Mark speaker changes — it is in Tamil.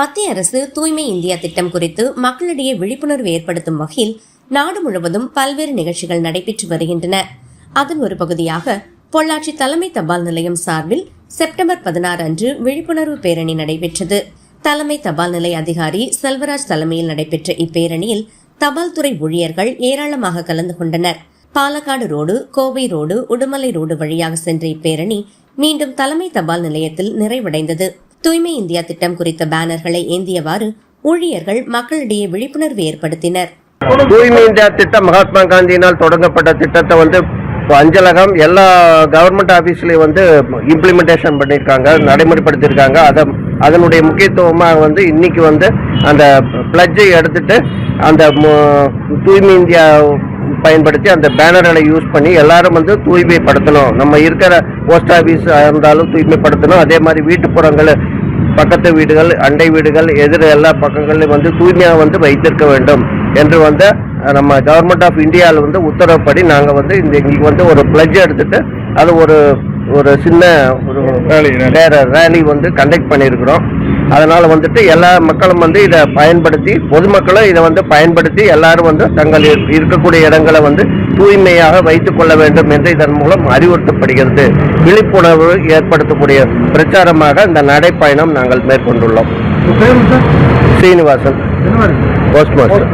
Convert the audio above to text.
Speaker 1: மத்திய அரசு தூய்மை இந்தியா திட்டம் குறித்து மக்களிடையே விழிப்புணர்வு ஏற்படுத்தும் வகையில் நாடு முழுவதும் பல்வேறு நிகழ்ச்சிகள் நடைபெற்று வருகின்றன. அதன் ஒரு பகுதியாக பொள்ளாச்சி தலைமை தபால் நிலையம் சார்பில் செப்டம்பர் பதினாறு அன்று விழிப்புணர்வு பேரணி நடைபெற்றது. தலைமை தபால் நிலைய அதிகாரி செல்வராஜ் தலைமையில் நடைபெற்ற இப்பேரணியில் தபால் துறை ஊழியர்கள் ஏராளமாக கலந்து கொண்டனர். Palakkad road Kovai road Udumalai road வழியாக சென்ற இப்பேரணி மீண்டும் தலைமை தபால் நிலையத்தில் நிறைவடைந்தது. தூய்மை இந்தியா திட்டம் குறித்த பேனர்களை ஏந்தியவாறு ஊழியர்கள் மக்களிடையே விழிப்புணர்வு ஏற்படுத்தினர்.
Speaker 2: தூய்மை இந்தியா திட்டம் மகாத்மா காந்தியினால் தொடங்கப்பட்ட திட்டத்தை வந்து அஞ்சலகம் எல்லா கவர்மெண்ட் ஆஃபீஸ்லேயும் வந்து இம்ப்ளிமெண்டேஷன் பண்ணியிருக்காங்க நடைமுறைப்படுத்தியிருக்காங்க. அதை அதனுடைய முக்கியத்துவமாக வந்து இன்னைக்கு வந்து அந்த பிளட்ஜை எடுத்துட்டு அந்த தூய்மை இந்தியா பயன்படுத்தி அந்த பேனர்களை யூஸ் பண்ணி எல்லாரும் வந்து தூய்மைப்படுத்தணும். நம்ம இருக்கிற போஸ்ட் ஆஃபீஸ் இருந்தாலும் தூய்மைப்படுத்தணும். அதே மாதிரி வீட்டுப்புறங்கள் பக்கத்து வீடுகள் அண்டை வீடுகள் எதிர் எல்லா பக்கங்களையும் வந்து தூய்மையாக வந்து வைத்திருக்க வேண்டும் என்று வந்து நம்ம கவர்மெண்ட் ஆஃப் இந்தியாவில் வந்து உத்தரவுப்படி நாங்கள் வந்து இந்த இங்கே வந்து ஒரு பிளட்ஜ் எடுத்துட்டு அது ஒரு ஒரு சின்ன ஒரு வேற ரேலி வந்து கண்டக்ட் பண்ணியிருக்கிறோம். அதனால் வந்துட்டு எல்லா மக்களும் வந்து இதை பயன்படுத்தி பொதுமக்களும் இதை வந்து பயன்படுத்தி எல்லாரும் வந்து தங்கள் இரு- இருக்கக்கூடிய இடங்களை வந்து தூய்மையாக வைத்துக் கொள்ள வேண்டும் என்று இதன் மூலம் அறிவுறுத்தப்படுகிறது. விழிப்புணர்வு ஏற்படுத்தக்கூடிய பிரச்சாரமாக இந்த நடைப்பயணம் நாங்கள் மேற்கொண்டுள்ளோம். சீனிவாசன். Post master